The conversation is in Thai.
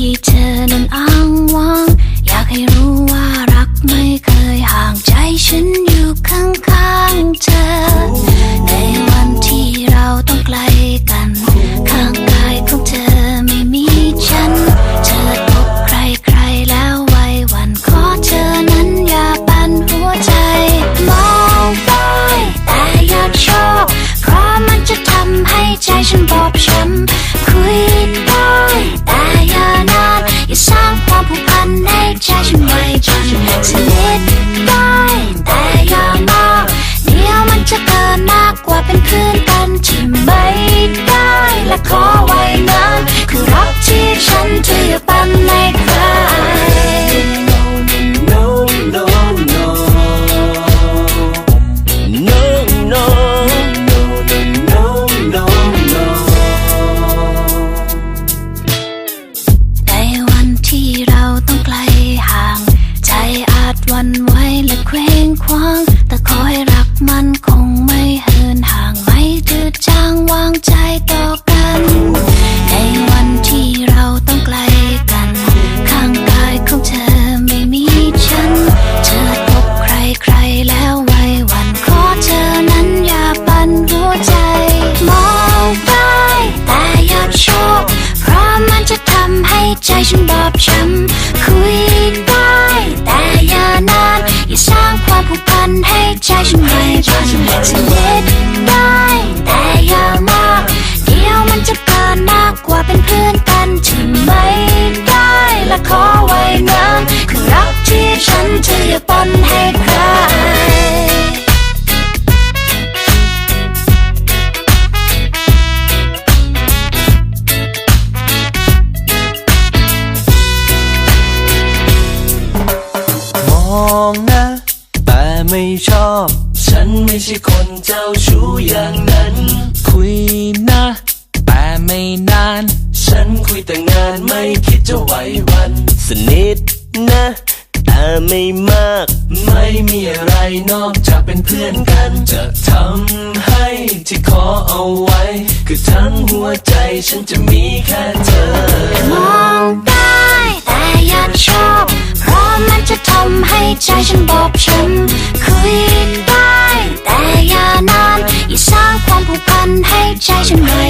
teacher and I วันไหวและเคว้งคว้าง แต่ขอให้รักมันค ฉัได้ แต่อย่ามากเดียวมันจะเกินหนักกว่าเป็นเพื่อนกันที่ไม่ได้และขอไว้นะคือรักที่ฉันจะอย่าปนให้ใครมอง ชู้อย่างนั้น คุยนะ แต่ไม่นาน ฉันคุยแต่งานไม่คิดจะไหววัน สนิทนะ แต่ไม่มาก ไม่มีอะไรนอกจากเป็นเพื่อนกัน จะทำให้ที่ขอเอาไว้ คือทั้งหัวใจฉันจะมีแค่เธอ มองได้แต่อย่าชอบ เพราะมันจะทำให้ใจฉัน ใจฉันหน่